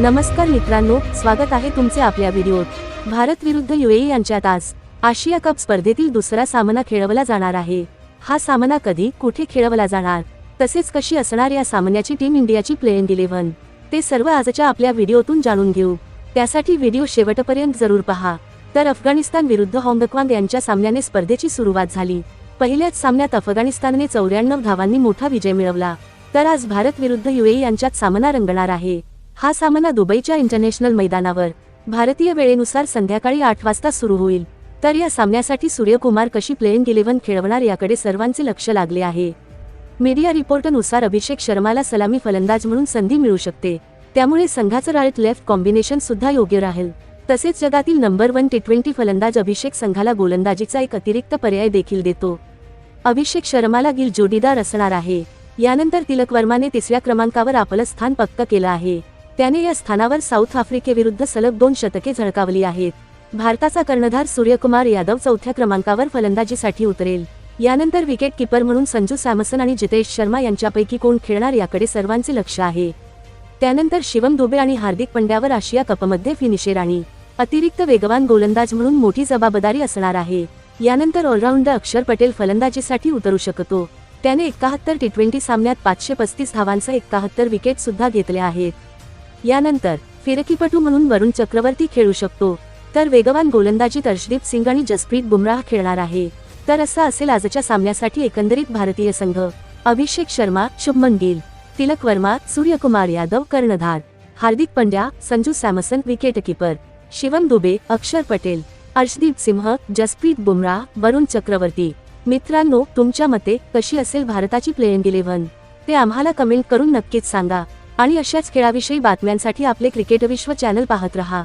नमस्कार मित्रांनो स्वागत आहे तुमचे आपल्या व्हिडिओत. भारत विरुद्ध युएई यांच्यात आज आशिया कप स्पर्धेतील दुसरा सामना खेळवला जाणार आहे. हा सामना कधी कुठे खेळवला जाणार तसेच कशी असणार या सामन्याची टीम इंडियाची प्लेइंग इलेव्हन ते सर्व आजच्या आपल्या व्हिडिओतून जाणून घेऊ. त्यासाठी व्हिडिओ शेवटपर्यंत जरूर पहा. तर अफगाणिस्तान विरुद्ध हाँगकाँग यांच्या सामन्याने स्पर्धेची सुरुवात झाली. पहिल्याच सामन्यात अफगाणिस्तानने चौऱ्याण्णव धावांनी मोठा विजय मिळवला. तर आज भारत विरुद्ध युएई यांच्यात सामना रंगणार आहे. हा सामना दुबईच्या इंटरनॅशनल मैदानावर. भारतीय वेळेनुसार संध्याकाळी आठ वाजता सुरू होईल. तर या सामन्यासाठी सूर्यकुमार कशी प्लेइंग इलेव्हन खेळवणार याकडे सर्वांचे लक्ष लागले आहे. मीडिया रिपोर्टनुसार अभिषेक शर्माला सलामी फलंदाज म्हणून संधी मिळू शकते. त्यामुळे संघाचं राळीत लेफ्ट कॉम्बिनेशन सुद्धा योग्य राहील. तसेच जगातील नंबर वन टी ट्वेंटी फलंदाज अभिषेक संघाला गोलंदाजीचा एक अतिरिक्त पर्याय देखील देतो. अभिषेक शर्माला गिल जोडीदार असणार आहे. यानंतर तिलक वर्माने तिसऱ्या क्रमांकावर आपलं स्थान पक्क केलं आहे. त्याने या स्थानावर साऊथ आफ्रिकेविरुद्ध सलग दोन शतके झळकावली आहेत. भारताचा कर्णधार सूर्यकुमार यादव चौथ्या क्रमांकावर फलंदाजीसाठी उतरेल. यानंतर विकेट किपर म्हणून संजू सॅमसन आणि जितेश शर्मा यांच्यापैकी कोण खेळणार याकडे सर्वांचे लक्ष आहे. त्यानंतर शिवम दुबे आणि हार्दिक पंड्यावर आशिया कपमध्ये फिनिशेर आणि अतिरिक्त वेगवान गोलंदाज म्हणून मोठी जबाबदारी असणार आहे. यानंतर ऑलराऊंडर अक्षर पटेल फलंदाजीसाठी उतरू शकतो. त्याने एकाहत्तर टी ट्वेंटी सामन्यात पाचशे पस्तीस धावांसह एकाहत्तर विकेट सुद्धा घेतल्या आहेत. यानंतर फिरकीपटू म्हणून वरुण चक्रवर्ती खेळू शकतो. तर वेगवान गोलंदाजीत अर्शदीप सिंग आणि जसप्रीत बुमराह खेळणार आहे. तर असं असेल आजच्या सामन्यासाठी एकंदरीत भारतीय संघ. अभिषेक शर्मा शुभमन गिल. तिलक वर्मा सूर्यकुमार यादव कर्णधार. हार्दिक पंड्या संजू सॅमसन विकेटकीपर. शिवम दुबे अक्षर पटेल. अर्शदीप सिंह जसप्रीत बुमराह वरुण चक्रवर्ती. मित्रांनो तुमच्या मते कशी असेल भारताची प्लेइंग इलेव्हन? ते आम्हाला कमेंट करून नक्कीच सांगा. आणि अशाच खेळाविषयी बातम्यांसाठी आपले क्रिकेट विश्व चॅनल पाहत रहा.